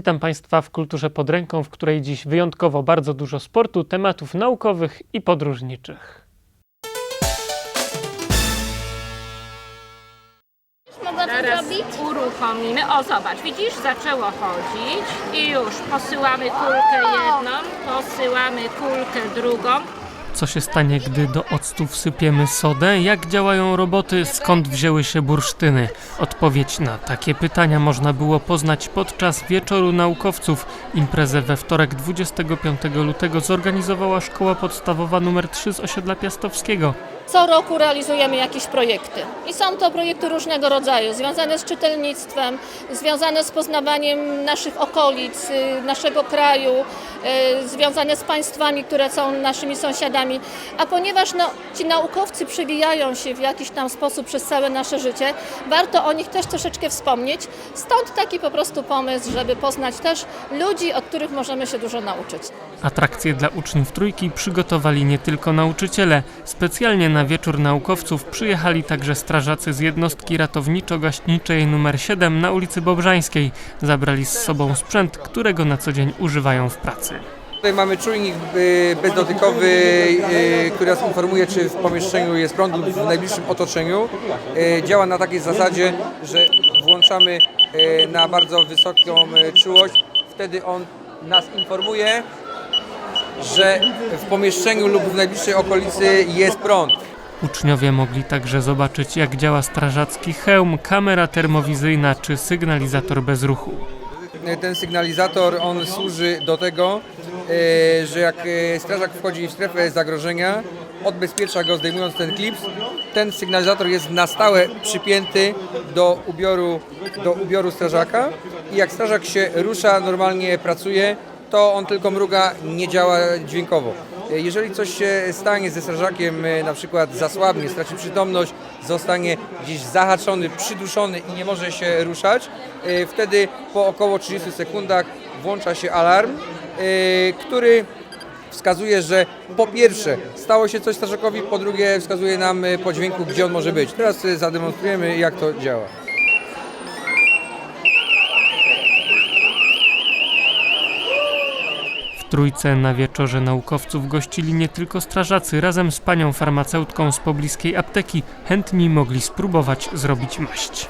Witam Państwa w Kulturze pod ręką, w której dziś wyjątkowo bardzo dużo sportu, tematów naukowych i podróżniczych. Mogę to Teraz zrobić? uruchomimy. O, zobacz, widzisz, zaczęło chodzić i już posyłamy kulkę jedną, posyłamy kulkę drugą. Co się stanie, gdy do octu wsypiemy sodę? Jak działają roboty? Skąd wzięły się bursztyny? Odpowiedź na takie pytania można było poznać podczas Wieczoru Naukowców. Imprezę we wtorek 25 lutego zorganizowała Szkoła Podstawowa nr 3 z osiedla Piastowskiego. Co roku realizujemy jakieś projekty i są to projekty różnego rodzaju, związane z czytelnictwem, związane z poznawaniem naszych okolic, y, naszego kraju, y, związane z państwami, które są naszymi sąsiadami. A ponieważ no, ci naukowcy przewijają się w jakiś tam sposób przez całe nasze życie, warto o nich też troszeczkę wspomnieć. Stąd taki po prostu pomysł, żeby poznać też ludzi, od których możemy się dużo nauczyć. Atrakcje dla uczniów trójki przygotowali nie tylko nauczyciele. Specjalnie na wieczór naukowców przyjechali także strażacy z jednostki ratowniczo-gaśniczej nr 7 na ulicy Bobrzańskiej. Zabrali z sobą sprzęt, którego na co dzień używają w pracy. Tutaj mamy czujnik y, bezdotykowy, y, który nas informuje, czy w pomieszczeniu jest prąd lub w najbliższym otoczeniu. Y, Działa na takiej zasadzie, że włączamy na bardzo wysoką czułość. Wtedy on nas informuje, że w pomieszczeniu lub w najbliższej okolicy jest prąd. Uczniowie mogli także zobaczyć, jak działa strażacki hełm, kamera termowizyjna czy sygnalizator bez ruchu. Ten sygnalizator on służy do tego, e, że jak e, strażak wchodzi w strefę zagrożenia, odbezpiecza go zdejmując ten klips. Ten sygnalizator jest na stałe przypięty do ubioru, do ubioru strażaka i jak strażak się rusza, normalnie pracuje, to on tylko mruga, nie działa dźwiękowo. Jeżeli coś się stanie ze strażakiem, e, na przykład zasłabnie, straci przytomność, zostanie gdzieś zahaczony, przyduszony i nie może się ruszać, e, wtedy po około 30 sekundach włącza się alarm, e, który wskazuje, że po pierwsze stało się coś strażakowi, po drugie wskazuje nam po dźwięku, gdzie on może być. Teraz zademonstrujemy, jak to działa. Trójce na wieczorze naukowców gościli nie tylko strażacy, razem z panią farmaceutką z pobliskiej apteki chętni mogli spróbować zrobić maść.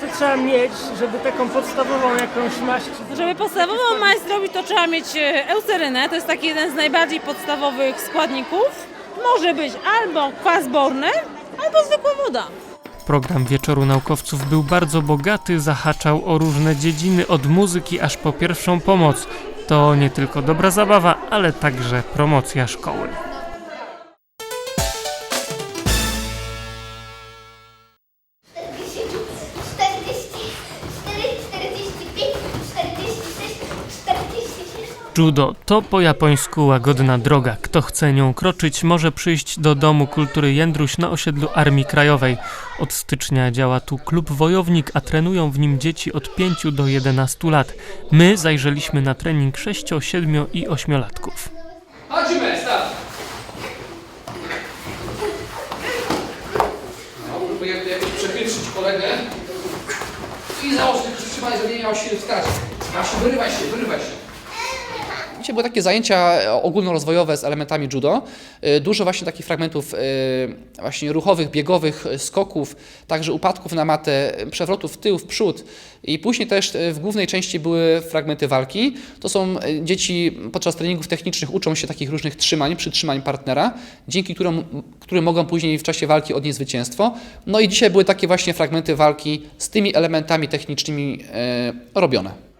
Co trzeba mieć, żeby taką podstawową jakąś maść Żeby podstawową maść zrobić, to trzeba mieć e, eucerynę, to jest taki jeden z najbardziej podstawowych składników. Może być albo kwas borny, albo zwykła woda. Program Wieczoru Naukowców był bardzo bogaty, zahaczał o różne dziedziny, od muzyki aż po pierwszą pomoc. To nie tylko dobra zabawa, ale także promocja szkoły. Judo to po japońsku łagodna droga. Kto chce nią kroczyć, może przyjść do Domu Kultury Jędruś na osiedlu Armii Krajowej. Od stycznia działa tu klub Wojownik, a trenują w nim dzieci od 5 do 11 lat. My zajrzeliśmy na trening 6, 7 i 8-latków. Chodzimy, start! No, kolegę. I założę przytrzymaj, żeby nie miał siły wstać. Masz, wyrywaj się, wyrywaj się. Były takie zajęcia ogólnorozwojowe z elementami judo. Y, Dużo właśnie takich fragmentów y, właśnie ruchowych, biegowych, skoków, także upadków na matę, przewrotów w tył, w przód. I później też w głównej części były fragmenty walki. To są dzieci podczas treningów technicznych uczą się takich różnych trzymań, przytrzymań partnera, dzięki którym, którym mogą później w czasie walki odnieść zwycięstwo. No i dzisiaj były takie właśnie fragmenty walki z tymi elementami technicznymi robione.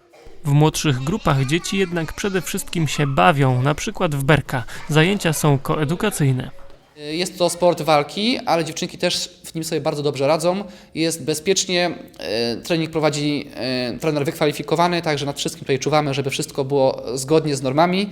W młodszych grupach dzieci jednak przede wszystkim się bawią, na przykład w berka. Zajęcia są koedukacyjne. Jest to sport walki, ale dziewczynki też w nim sobie bardzo dobrze radzą. Jest bezpiecznie, e, trening prowadzi e, trener wykwalifikowany, także nad wszystkim tutaj czuwamy, żeby wszystko było zgodnie z normami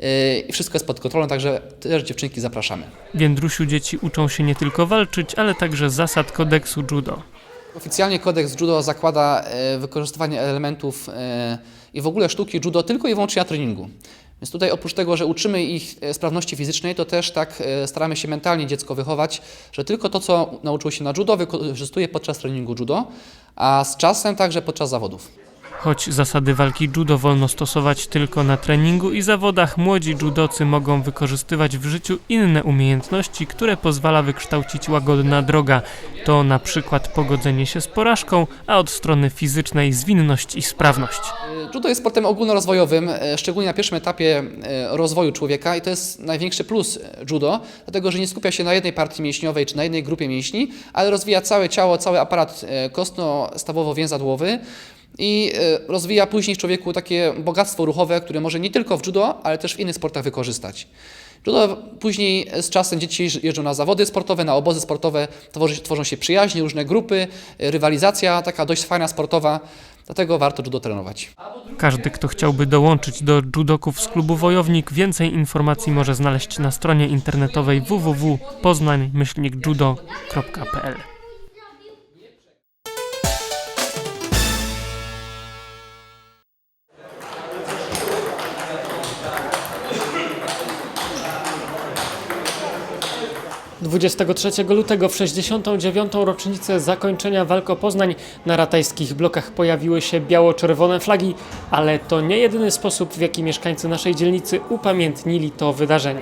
e, i wszystko jest pod kontrolą, także też dziewczynki zapraszamy. W Jędrusiu dzieci uczą się nie tylko walczyć, ale także zasad kodeksu judo. Oficjalnie kodeks judo zakłada e, wykorzystywanie elementów e, i w ogóle sztuki judo tylko i wyłącznie na treningu. Więc tutaj oprócz tego, że uczymy ich e, sprawności fizycznej, to też tak staramy się mentalnie dziecko wychować, że tylko to, co nauczyło się na judo, wykorzystuje podczas treningu judo, a z czasem także podczas zawodów. Choć zasady walki judo wolno stosować tylko na treningu i zawodach, młodzi judocy mogą wykorzystywać w życiu inne umiejętności, które pozwala wykształcić łagodna droga. To na przykład pogodzenie się z porażką, a od strony fizycznej zwinność i sprawność. Judo jest sportem ogólnorozwojowym, e, szczególnie na pierwszym etapie e, rozwoju człowieka i to jest największy plus judo, dlatego że nie skupia się na jednej partii mięśniowej czy na jednej grupie mięśni, ale rozwija całe ciało, cały aparat e, kostno-stawowo-więzadłowy i e, rozwija później w człowieku takie bogactwo ruchowe, które może nie tylko w judo, ale też w innych sportach wykorzystać. Judo później z czasem dzieci jeżdżą na zawody sportowe, na obozy sportowe, tworzy, tworzą się przyjaźnie, różne grupy, e, rywalizacja taka dość fajna, sportowa, dlatego warto judo trenować. Każdy, kto chciałby dołączyć do judoków z klubu Wojownik, więcej informacji może znaleźć na stronie internetowej www.poznań-judo.pl. Dwudziestego trzeciego lutego w 69. rocznicę zakończenia walk o Poznań na ratajskich blokach pojawiły się biało-czerwone flagi, ale to nie jedyny sposób, w jaki mieszkańcy naszej dzielnicy upamiętnili to wydarzenie.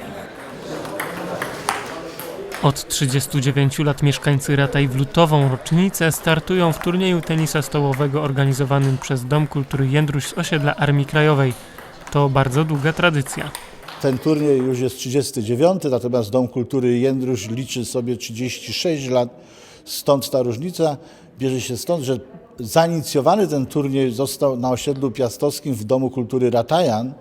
Od 39 lat mieszkańcy Rataj w lutową rocznicę startują w turnieju tenisa stołowego organizowanym przez Dom Kultury Jędruś z osiedla Armii Krajowej. To bardzo długa tradycja. Ten turniej już jest 39, natomiast Dom Kultury Jędruś liczy sobie 36 lat. Stąd ta różnica bierze się stąd, że zainicjowany ten turniej został na osiedlu piastowskim w Domu Kultury Ratajan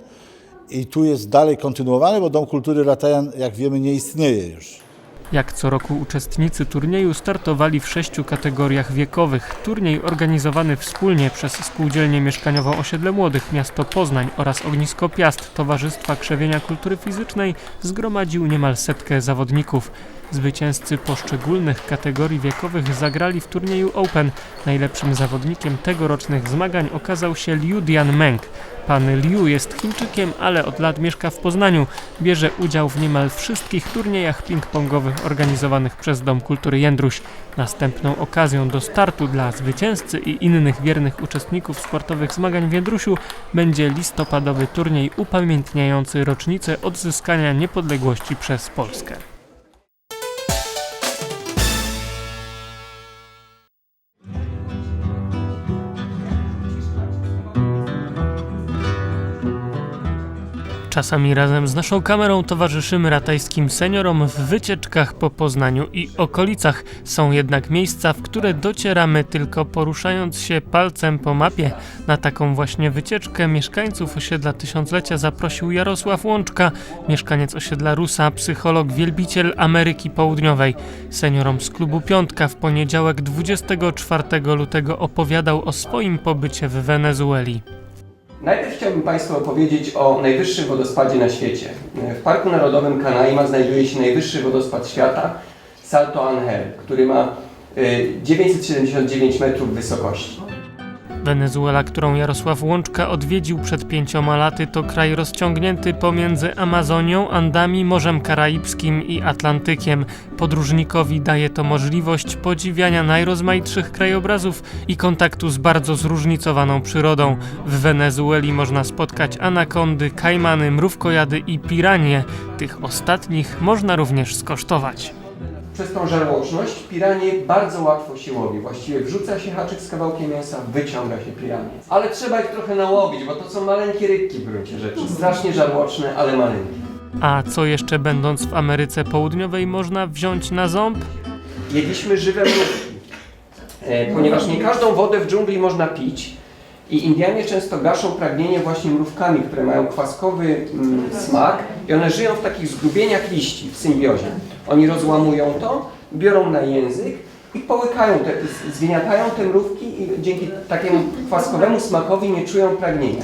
i tu jest dalej kontynuowany, bo Dom Kultury Ratajan, jak wiemy, nie istnieje już. Jak co roku uczestnicy turnieju startowali w sześciu kategoriach wiekowych. Turniej organizowany wspólnie przez Spółdzielnię Mieszkaniową Osiedle Młodych Miasto Poznań oraz Ognisko Piast Towarzystwa Krzewienia Kultury Fizycznej zgromadził niemal setkę zawodników. Zwycięzcy poszczególnych kategorii wiekowych zagrali w turnieju Open. Najlepszym zawodnikiem tegorocznych zmagań okazał się Liu Dian Meng. Pan Liu jest Chińczykiem, ale od lat mieszka w Poznaniu. Bierze udział w niemal wszystkich turniejach ping-pongowych organizowanych przez Dom Kultury Jędruś. Następną okazją do startu dla zwycięzcy i innych wiernych uczestników sportowych zmagań w Jędrusiu będzie listopadowy turniej upamiętniający rocznicę odzyskania niepodległości przez Polskę. Czasami razem z naszą kamerą towarzyszymy ratajskim seniorom w wycieczkach po Poznaniu i okolicach. Są jednak miejsca, w które docieramy tylko poruszając się palcem po mapie. Na taką właśnie wycieczkę mieszkańców osiedla Tysiąclecia zaprosił Jarosław Łączka, mieszkaniec osiedla Rusa, psycholog, wielbiciel Ameryki Południowej. Seniorom z klubu Piątka w poniedziałek 24 lutego opowiadał o swoim pobycie w Wenezueli. Najpierw chciałbym Państwu opowiedzieć o najwyższym wodospadzie na świecie. W Parku Narodowym Canaima znajduje się najwyższy wodospad świata, Salto Angel, który ma y, 979 metrów wysokości. Wenezuela, którą Jarosław Łączka odwiedził przed pięcioma laty, to kraj rozciągnięty pomiędzy Amazonią, Andami, Morzem Karaibskim i Atlantykiem. Podróżnikowi daje to możliwość podziwiania najrozmaitszych krajobrazów i kontaktu z bardzo zróżnicowaną przyrodą. W Wenezueli można spotkać anakondy, kajmany, mrówkojady i piranie. Tych ostatnich można również skosztować. Przez tą żarłoczność piranie bardzo łatwo się łowi. Właściwie wrzuca się haczyk z kawałkiem mięsa, wyciąga się piranie. Ale trzeba ich trochę nałowić, bo to są maleńkie rybki w gruncie rzeczy. Strasznie żarłoczne, ale maleńkie. A co jeszcze będąc w Ameryce Południowej można wziąć na ząb? jedliśmy żywe mrówki. E, ponieważ nie każdą wodę w dżungli można pić i Indianie często gaszą pragnienie właśnie mrówkami, które mają kwaskowy mm, smak i one żyją w takich zgrubieniach liści w symbiozie. Oni rozłamują to, biorą na język i połykają, te, zgniatają te mrówki i dzięki takiemu kwaskowemu smakowi nie czują pragnienia.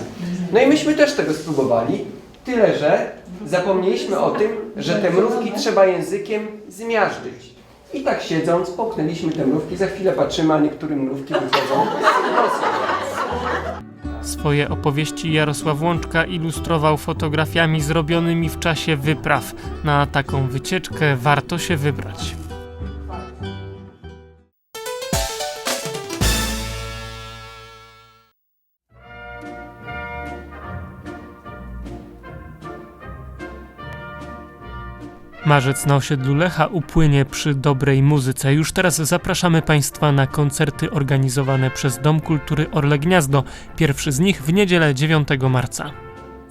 No i myśmy też tego spróbowali, tyle że zapomnieliśmy o tym, że te mrówki trzeba językiem zmiażdżyć. I tak siedząc, połknęliśmy te mrówki, za chwilę patrzymy, a niektóre mrówki wychodzą. Swoje opowieści Jarosław Łączka ilustrował fotografiami zrobionymi w czasie wypraw. Na taką wycieczkę warto się wybrać. Marzec na osiedlu Lecha upłynie przy dobrej muzyce. Już teraz zapraszamy Państwa na koncerty organizowane przez Dom Kultury Orle Gniazdo. Pierwszy z nich w niedzielę 9 marca.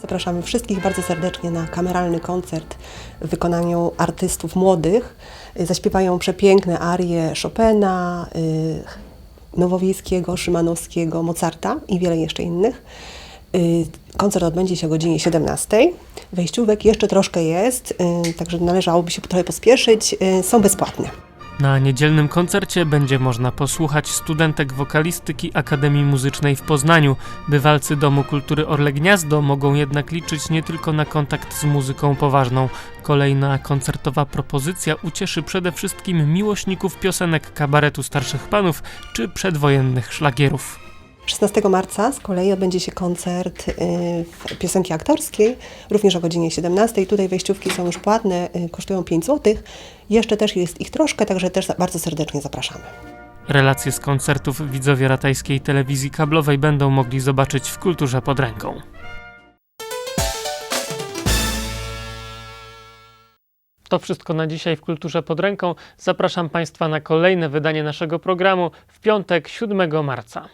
Zapraszamy wszystkich bardzo serdecznie na kameralny koncert w wykonaniu artystów młodych. Y, Zaśpiewają przepiękne arie Chopina, y, Nowowiejskiego, Szymanowskiego, Mozarta i wiele jeszcze innych. Koncert odbędzie się o godzinie 17. Wejściówek jeszcze troszkę jest, y, także należałoby się trochę pospieszyć. Y, Są bezpłatne. Na niedzielnym koncercie będzie można posłuchać studentek wokalistyki Akademii Muzycznej w Poznaniu. Bywalcy Domu Kultury Orle Gniazdo mogą jednak liczyć nie tylko na kontakt z muzyką poważną. Kolejna koncertowa propozycja ucieszy przede wszystkim miłośników piosenek kabaretu starszych panów czy przedwojennych szlagierów. 16 marca z kolei odbędzie się koncert y, w piosenki aktorskiej, również o godzinie 17. Tutaj wejściówki są już płatne, y, kosztują 5 zł. Jeszcze też jest ich troszkę, także też bardzo serdecznie zapraszamy. Relacje z koncertów widzowie ratajskiej telewizji kablowej będą mogli zobaczyć w Kulturze pod ręką. To wszystko na dzisiaj w Kulturze pod ręką. Zapraszam Państwa na kolejne wydanie naszego programu w piątek 7 marca.